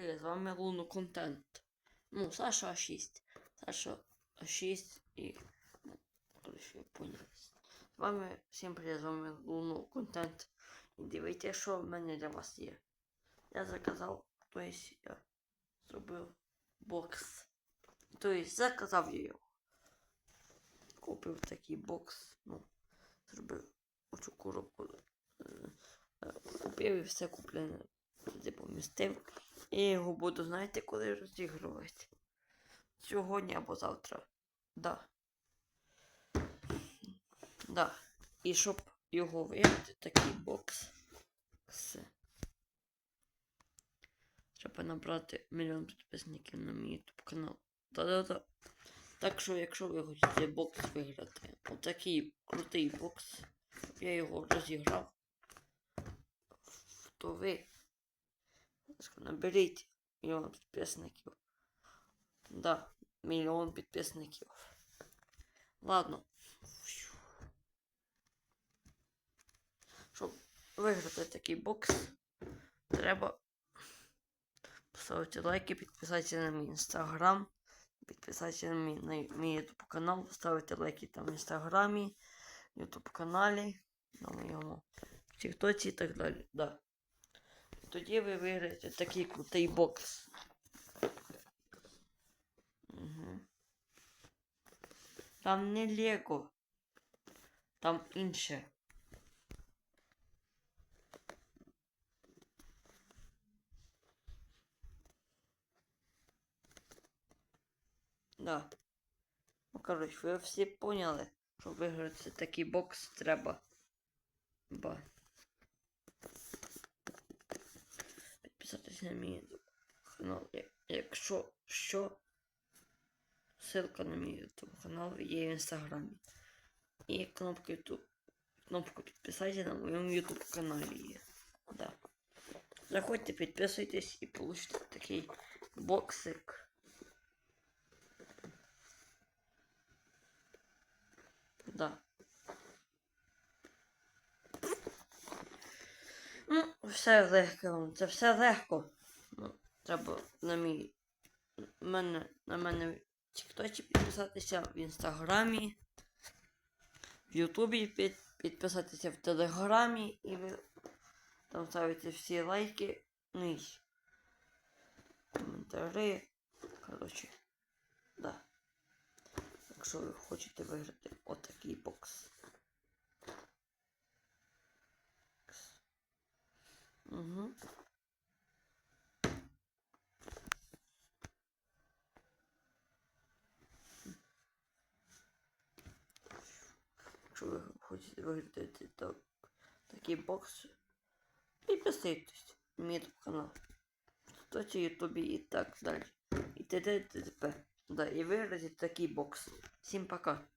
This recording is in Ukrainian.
Привіт, з вами Луну Контент. Ну, Саша 6. Саша 6 і. Коротше, я поняв. З вами всім привіт, з вами Луну Контент. І дивіться, що в мене для вас є. Я заказав, тобто я зробив бокс. Тобто заказав я його. Купив такий бокс. Ну, зробив оцю коробку. е, е, Купив і все куплене. Туди помістив. Я його буду, знаєте, коли розігрувати. Сьогодні або завтра. Да. Да. І щоб його виграти, такий бокс. Все. Треба набрати мільйон підписників на мій YouTube канал. Да-да-да. Так що, якщо ви хочете бокс виграти, отакий крутий бокс, я його розіграв, то ви наберіть мільйон підписників. Да, мільйон підписників. Ладно. Щоб виграти такий бокс, треба поставити лайки, підписатися на мій інстаграм, підписатися на мій, на мій ютуб канал, ставити лайки там в інстаграмі, ютуб каналі, на моєму тіктоці і так далі. Да. Тоді ви виграєте такий крутий бокс. Угу. Там не Лего. Там інше. Да. Ну, коротше, ви всі поняли, що виграти такий бокс треба. Ба. Підписатися на мій канал. Якщо що, ссылка на мій YouTube канал є в інстаграмі. І кнопка YouTube. Кнопку підписатися на моєму YouTube каналі є. Да. Заходьте, підписуйтесь і получите такий боксик. Да. Ну, все легко, це все легко. Ну, треба на мій. Мене, на мене в Тіктоці підписатися, в інстаграмі, в Ютубі під, підписатися в Телеграмі і ви там ставите всі лайки, ну і коментарі. Коротше, да. Якщо ви хочете виграти отакий бокс. Угу. Якщо ви хочете виглядати так, такий бокс, підписуйтесь на мій канал. Тоді Ютубі і так далі. І т.д. т.д. Да, і виграти такий бокс. Всім пока.